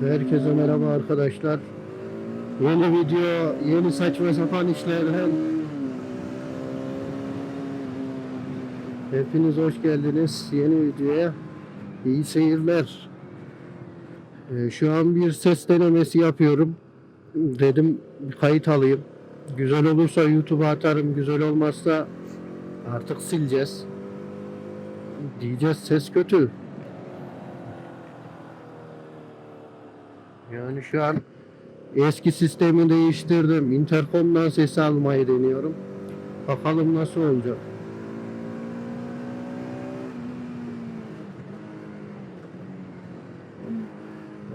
Herkese merhaba arkadaşlar. Yeni video, yeni saçma sapan işlerden. Hepiniz hoş geldiniz yeni videoya. İyi seyirler. Ee, şu an bir ses denemesi yapıyorum. Dedim kayıt alayım. Güzel olursa YouTube'a atarım. Güzel olmazsa artık sileceğiz. Diyeceğiz ses kötü. Yani şu an eski sistemi değiştirdim. Intercom'dan sesi almayı deniyorum. Bakalım nasıl olacak.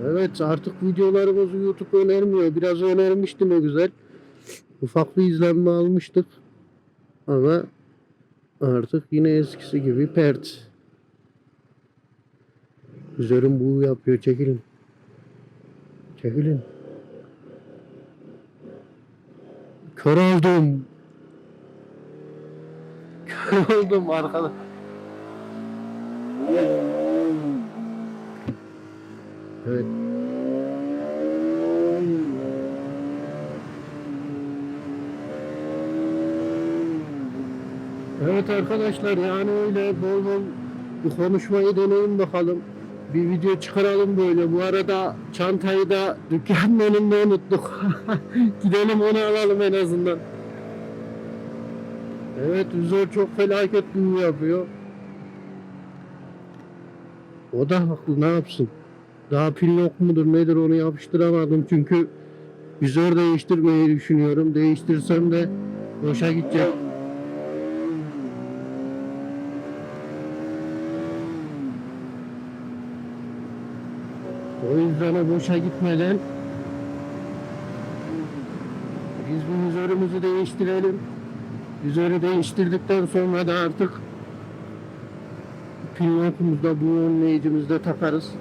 Evet artık videolarımızı YouTube önermiyor. Biraz önermişti ne güzel. Ufak bir izlenme almıştık. Ama artık yine eskisi gibi pert. Üzerim bu yapıyor çekilin. Çekilin. Kör oldum. Kör oldum arkadaş. Evet. Evet arkadaşlar yani öyle bol bol bir konuşmayı deneyin bakalım. Bir video çıkaralım böyle. Bu arada çantayı da dükkanın önünde unuttuk. Gidelim onu alalım en azından. Evet Üzor çok felaket büyü yapıyor. O da haklı ne yapsın? Daha pil yok mudur nedir onu yapıştıramadım çünkü vizör değiştirmeyi düşünüyorum. Değiştirsem de boşa gidecek. O yüzden o boşa gitmeden biz bu vizörümüzü değiştirelim. Vizörü değiştirdikten sonra da artık pilotumuzda bu önleyicimizde takarız.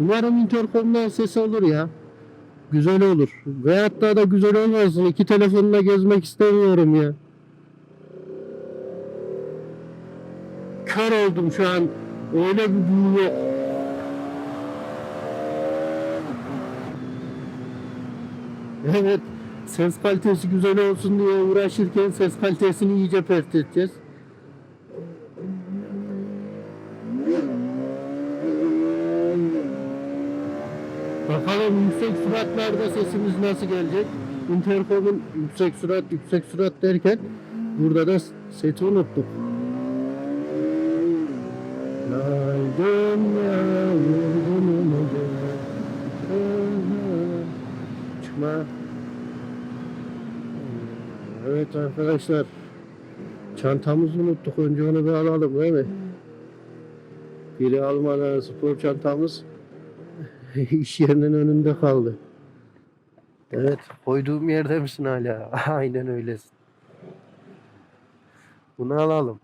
Umarım interkomdan ses olur ya. Güzel olur. Veyahut da da güzel olmasın. İki telefonla gezmek istemiyorum ya. Kör oldum şu an. Öyle bir büyü yok. Evet. Ses kalitesi güzel olsun diye uğraşırken ses kalitesini iyice pert edeceğiz. Bakalım yüksek süratlerde sesimiz nasıl gelecek? Intercom'un yüksek sürat yüksek sürat derken burada da seti unuttuk. Çıkma. Evet arkadaşlar. Çantamızı unuttuk. Önce onu bir alalım değil mi? Biri almadan spor çantamız iş yerinin önünde kaldı. Evet. Koyduğum yerde misin hala? Aynen öylesin. Bunu alalım.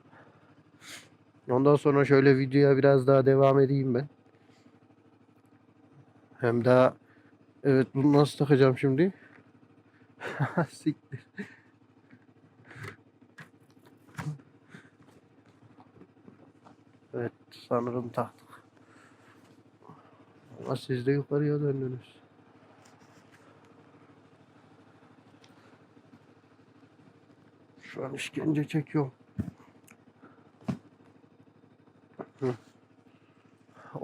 Ondan sonra şöyle videoya biraz daha devam edeyim ben. Hem daha evet bunu nasıl takacağım şimdi? Siktir. Evet sanırım taktık. Ama siz de yukarıya döndünüz. Şu an işkence çekiyorum.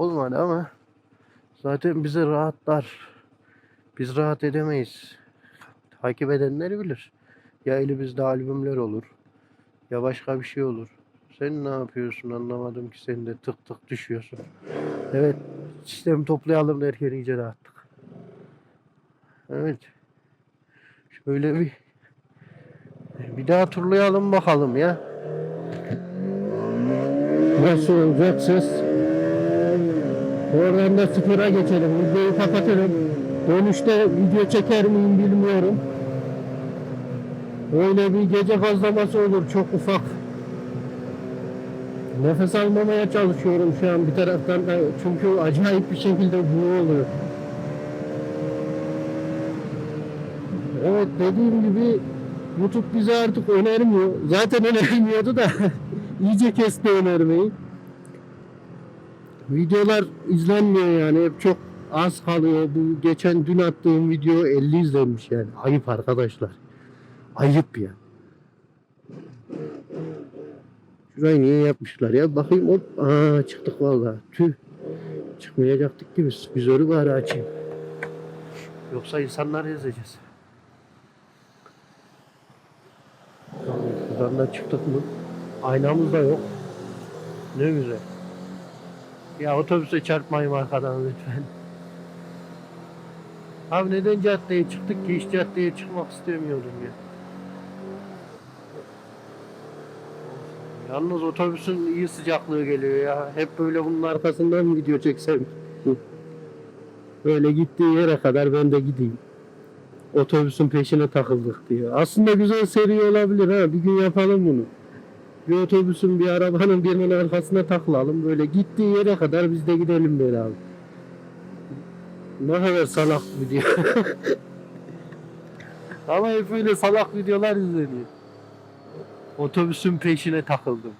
Olmadı ama zaten bize rahatlar. Biz rahat edemeyiz. Takip edenler bilir. Ya elimizde albümler olur. Ya başka bir şey olur. Sen ne yapıyorsun anlamadım ki sen de tık tık düşüyorsun. Evet sistemi toplayalım derken iyice rahattık. Evet. Şöyle bir bir daha turlayalım bakalım ya. Nasıl olacak ses? Oradan da sıfıra geçelim. Videoyu kapatalım. Dönüşte video çeker miyim bilmiyorum. Öyle bir gece gazlaması olur çok ufak. Nefes almamaya çalışıyorum şu an bir taraftan da çünkü acayip bir şekilde bu oluyor. Evet dediğim gibi YouTube bize artık önermiyor. Zaten önermiyordu da iyice kesti önermeyi. Videolar izlenmiyor yani hep çok az kalıyor. Bu geçen dün attığım video 50 izlenmiş yani. Ayıp arkadaşlar. Ayıp ya. Şurayı niye yapmışlar ya? Bakayım hop. Aa çıktık vallahi. Tüh. Çıkmayacaktık ki biz. Vizörü bari açayım. Yoksa insanları ezeceğiz. Buradan da çıktık mı? Aynamız da yok. Ne güzel. Ya otobüse çarpmayın arkadan lütfen. Abi neden caddeye çıktık ki? Hiç caddeye çıkmak istemiyordum ya. Yalnız otobüsün iyi sıcaklığı geliyor ya. Hep böyle bunun arkasından mı video çeksem? Böyle gittiği yere kadar ben de gideyim. Otobüsün peşine takıldık diyor. Aslında güzel seri olabilir ha. Bir gün yapalım bunu. Bir otobüsün bir arabanın birinin arkasına takılalım. Böyle gittiği yere kadar biz de gidelim böyle abi. Ne kadar salak video. Ama hep öyle salak videolar izleniyor. Otobüsün peşine takıldım.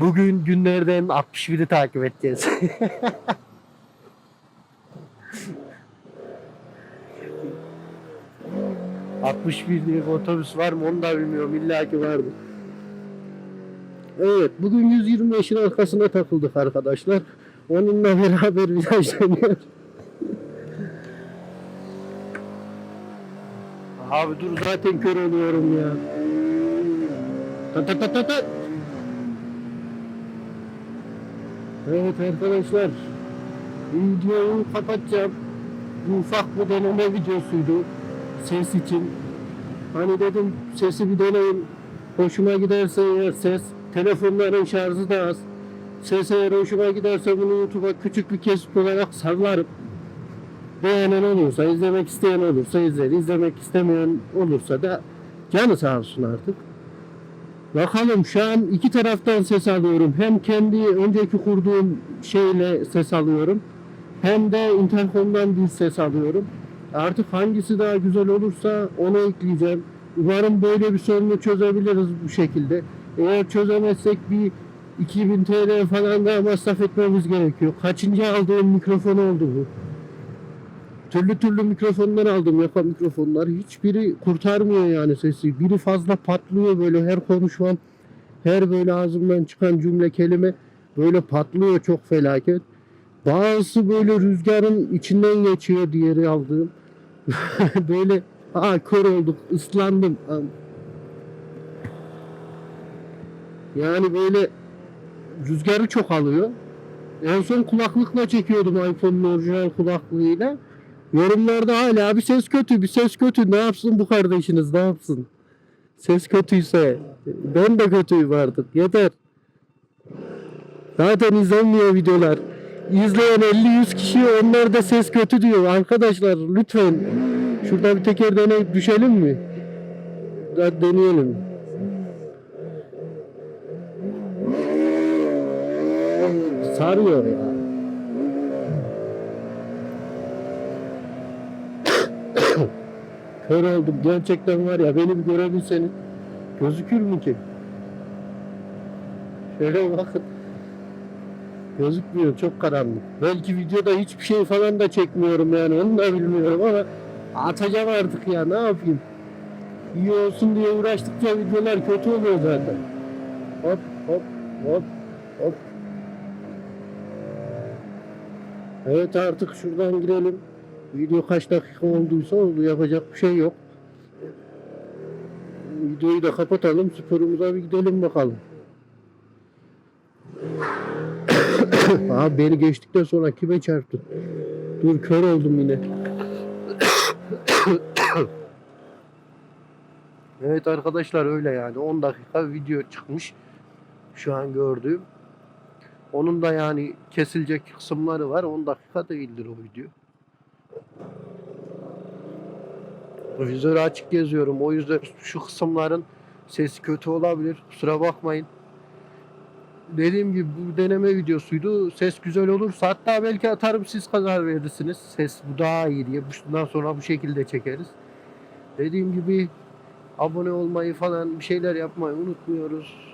Bugün günlerden 61'i takip edeceğiz. ...61 diye bir otobüs var mı onu da bilmiyorum. İlla ki vardır. Evet, bugün 125'in arkasına takıldık arkadaşlar. Onunla beraber viraj dönüyor. Abi dur zaten kör oluyorum ya. Ta ta ta ta ta. Evet arkadaşlar. Videoyu kapatacağım. Bu ufak bir deneme videosuydu. Ses için. Hani dedim sesi bir deneyin. Hoşuma giderse eğer ses. Telefonların şarjı da az. Ses eğer hoşuma giderse bunu YouTube'a küçük bir kesit olarak sallarım. Beğenen olursa, izlemek isteyen olursa izler. izlemek istemeyen olursa da canı sağ olsun artık. Bakalım şu an iki taraftan ses alıyorum. Hem kendi önceki kurduğum şeyle ses alıyorum. Hem de interkomdan bir ses alıyorum. Artık hangisi daha güzel olursa onu ekleyeceğim. Umarım böyle bir sorunu çözebiliriz bu şekilde. Eğer çözemezsek bir 2000 TL falan daha masraf etmemiz gerekiyor. Kaçıncı aldığım mikrofon oldu bu. Türlü türlü mikrofonlar aldım, yaka mikrofonlar. Hiçbiri kurtarmıyor yani sesi. Biri fazla patlıyor böyle her konuşmam, her böyle ağzımdan çıkan cümle kelime böyle patlıyor çok felaket. Bazısı böyle rüzgarın içinden geçiyor diğeri aldığım. böyle aa kör olduk, ıslandım. Yani böyle rüzgarı çok alıyor. En son kulaklıkla çekiyordum iPhone'un orijinal kulaklığıyla. Yorumlarda hala bir ses kötü, bir ses kötü. Ne yapsın bu kardeşiniz, ne yapsın? Ses kötüyse ben de kötüyüm artık. Yeter. Zaten izlenmiyor videolar. İzleyen 50-100 kişi onlar da ses kötü diyor. Arkadaşlar lütfen şurada bir teker deneyip düşelim mi? Deneyelim. Sarıyor ya. Kör oldum. Gerçekten var ya beni bir görebilseniz gözükür mü ki? Şöyle bakın. Gözükmüyor. Çok karanlık. Belki videoda hiçbir şey falan da çekmiyorum yani. Onu da bilmiyorum ama atacağım artık ya. Ne yapayım? İyi olsun diye uğraştıkça videolar kötü oluyor zaten. Hop hop hop hop. Evet artık şuradan girelim. Video kaç dakika olduysa oldu. Yapacak bir şey yok. Videoyu da kapatalım. Sporumuza bir gidelim bakalım. Abi beni geçtikten sonra kime çarptın? Dur kör oldum yine. evet arkadaşlar öyle yani 10 dakika video çıkmış. Şu an gördüğüm. Onun da yani kesilecek kısımları var. 10 dakika değildir o video. Vizörü açık geziyorum. O yüzden şu kısımların sesi kötü olabilir. Kusura bakmayın. Dediğim gibi bu deneme videosuydu. Ses güzel olursa hatta belki atarım siz karar verirsiniz. Ses bu daha iyi diye. Bundan sonra bu şekilde çekeriz. Dediğim gibi abone olmayı falan bir şeyler yapmayı unutmuyoruz.